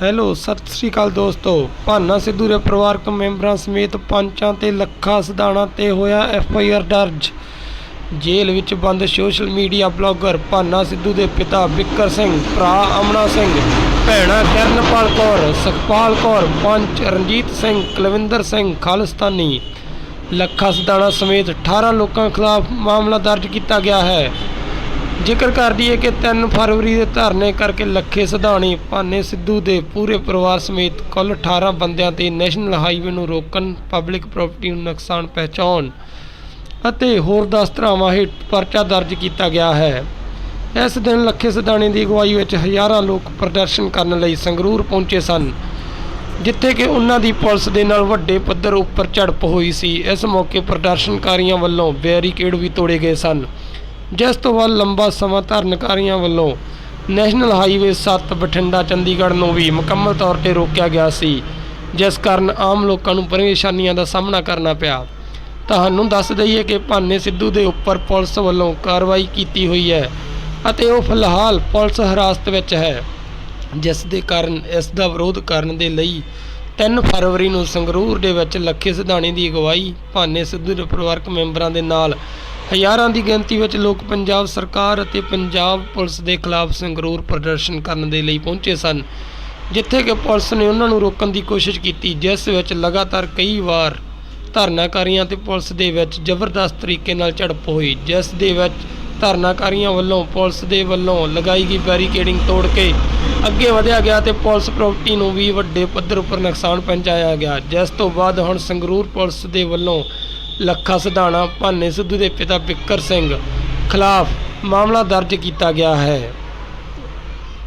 Hello, Sat Sri ਅਕਾਲ ਦੋਸਤੋ। ਭਾਨਾ ਸਿੱਧੂ ਦੇ ਪਰਿਵਾਰਕ ਮੈਂਬਰਾਂ ਸਮੇਤ ਪੰਚਾਂ ਤੇ ਲੱਖਾਂ ਸਦਾਣਾ ਤੇ ਹੋਇਆ ਐਫ ਆਈ ਆਰ ਦਰਜ। ਜੇਲ੍ਹ ਵਿੱਚ ਬੰਦ social media blogger Bhana Sidhu ਦੇ ਪਿਤਾ ਬਿੱਕਰ ਸਿੰਘ, ਭਰਾ ਅਮਨਾ ਸਿੰਘ, ਭੈਣਾ ਕਰਨਪਾਲ ਕੌਰ, ਸੁਖਪਾਲ ਕੌਰ, ਪੰਚ ਰਣਜੀਤ ਸਿੰਘ, ਕੁਲਵਿੰਦਰ ਸਿੰਘ, ਖਾਲਿਸਤਾਨੀ। ਲੱਖਾ ਸਦਾਣਾ ਸਮੇਤ 18 ਲੋਕਾਂ ਖਿਲਾਫ ਮਾਮਲਾ ਦਰਜ ਕੀਤਾ ਗਿਆ ਹੈ। ਜ਼ਿਕਰ ਕਰਦੀ ਹੈ ਕਿ 3 ਫਰਵਰੀ ਦੇ ਧਰਨੇ ਕਰਕੇ ਲੱਖੇ ਸਿਧਾਣੀ ਭਾਨੇ ਸਿੱਧੂ ਦੇ ਪੂਰੇ ਪਰਿਵਾਰ ਸਮੇਤ ਕੁੱਲ 18 ਬੰਦਿਆਂ ਤੇ ਨੈਸ਼ਨਲ ਹਾਈਵੇ ਨੂੰ ਰੋਕਣ, ਪਬਲਿਕ ਪ੍ਰਾਪਰਟੀ ਨੂੰ ਨੁਕਸਾਨ ਪਹੁੰਚਾਉਣ ਅਤੇ ਹੋਰ 10 ਧਰਾਵਾਂ ਹੇਠ ਪਰਚਾ ਦਰਜ ਕੀਤਾ ਗਿਆ ਹੈ। ਇਸ ਦਿਨ ਲੱਖੇ ਸਿਧਾਣੀ ਦੀ ਅਗਵਾਈ ਵਿੱਚ ਹਜ਼ਾਰਾਂ ਲੋਕ ਪ੍ਰਦਰਸ਼ਨ ਕਰਨ ਲਈ ਸੰਗਰੂਰ ਪਹੁੰਚੇ ਸਨ, ਜਿੱਥੇ ਕਿ ਉਹਨਾਂ ਦੀ ਪੁਲਿਸ ਦੇ ਨਾਲ ਵੱਡੇ ਪੱਧਰ ਉੱਪਰ ਝੜਪ ਹੋਈ ਸੀ। ਇਸ ਮੌਕੇ ਪ੍ਰਦਰਸ਼ਨਕਾਰੀਆਂ ਵੱਲੋਂ ਬੈਰੀਕੇਡ ਵੀ ਤੋੜੇ ਗਏ ਸਨ। ਜਿਸ ਤੋਂ ਬਾਅਦ ਲੰਬਾ ਸਮਾਂ ਧਰਨਕਾਰੀਆਂ ਵੱਲੋਂ ਨੈਸ਼ਨਲ ਹਾਈਵੇ 7 ਬਠਿੰਡਾ ਚੰਡੀਗੜ੍ਹ ਨੂੰ ਵੀ ਮੁਕੰਮਲ ਤੌਰ ਤੇ ਰੋਕਿਆ ਗਿਆ ਸੀ, ਜਿਸ ਕਾਰਨ ਆਮ ਲੋਕਾਂ ਨੂੰ ਪਰੇਸ਼ਾਨੀਆਂ ਦਾ ਸਾਹਮਣਾ ਕਰਨਾ ਪਿਆ। ਤੁਹਾਨੂੰ ਦੱਸ ਦਈਏ ਕਿ ਭਾਨੇ ਸਿੱਧੂ ਦੇ ਉੱਪਰ ਪੁਲਿਸ ਵੱਲੋਂ ਕਾਰਵਾਈ ਕੀਤੀ ਹੋਈ ਹੈ ਅਤੇ ਉਹ ਫਿਲਹਾਲ ਪੁਲਿਸ ਹਿਰਾਸਤ ਵਿੱਚ ਹੈ, ਜਿਸ ਦੇ ਕਾਰਨ, ਇਸ ਦਾ ਵਿਰੋਧ ਕਰਨ ਦੇ ਲਈ 3 ਫਰਵਰੀ ਨੂੰ ਸੰਗਰੂਰ ਦੇ ਵਿੱਚ ਲੱਖੇ ਸਿਧਾਣੀ ਦੀ ਅਗਵਾਈ, ਭਾਨੇ ਸਿੱਧੂ ਦੇ ਪਰਿਵਾਰਕ ਮੈਂਬਰਾਂ ਦੇ ਨਾਲ। ਹਜ਼ਾਰਾਂ ਦੀ ਗਿਣਤੀ ਵਿੱਚ ਲੋਕ ਪੰਜਾਬ ਸਰਕਾਰ ਅਤੇ ਪੰਜਾਬ ਪੁਲਿਸ ਦੇ ਖਿਲਾਫ ਸੰਗਰੂਰ ਪ੍ਰਦਰਸ਼ਨ ਕਰਨ ਦੇ ਲਈ ਪਹੁੰਚੇ ਸਨ, ਜਿੱਥੇ ਕਿ ਪੁਲਿਸ ਨੇ ਉਹਨਾਂ ਨੂੰ ਰੋਕਣ ਦੀ ਕੋਸ਼ਿਸ਼ ਕੀਤੀ, ਜਿਸ ਵਿੱਚ ਲਗਾਤਾਰ ਕਈ ਵਾਰ ਧਰਨਾਕਾਰੀਆਂ ਤੇ ਪੁਲਿਸ ਦੇ ਵਿੱਚ ਜ਼ਬਰਦਸਤ ਤਰੀਕੇ ਨਾਲ ਝੜਪ ਹੋਈ, ਜਿਸ ਦੇ ਵਿੱਚ ਧਰਨਾਕਾਰੀਆਂ ਵੱਲੋਂ ਪੁਲਿਸ ਦੇ ਵੱਲੋਂ ਲਗਾਈ ਗਈ ਬੈਰੀਕੇਡਿੰਗ ਤੋੜ ਕੇ ਅੱਗੇ ਵਧਿਆ ਗਿਆ ਤੇ ਪੁਲਿਸ ਪ੍ਰਾਪਰਟੀ ਨੂੰ ਵੀ ਵੱਡੇ ਪੱਧਰ ਉੱਪਰ ਨੁਕਸਾਨ ਪਹੁੰਚਾਇਆ ਗਿਆ। ਜਿਸ ਤੋਂ ਬਾਅਦ ਹੁਣ ਸੰਗਰੂਰ ਪੁਲਿਸ ਦੇ ਵੱਲੋਂ ਲੱਖਾ ਸਿਧਾਣਾ ਭਾਨੇ ਸਿੱਧੂ ਦੇ ਪਿਤਾ ਬਿੱਕਰ ਸਿੰਘ ਖਿਲਾਫ ਮਾਮਲਾ ਦਰਜ ਕੀਤਾ ਗਿਆ ਹੈ।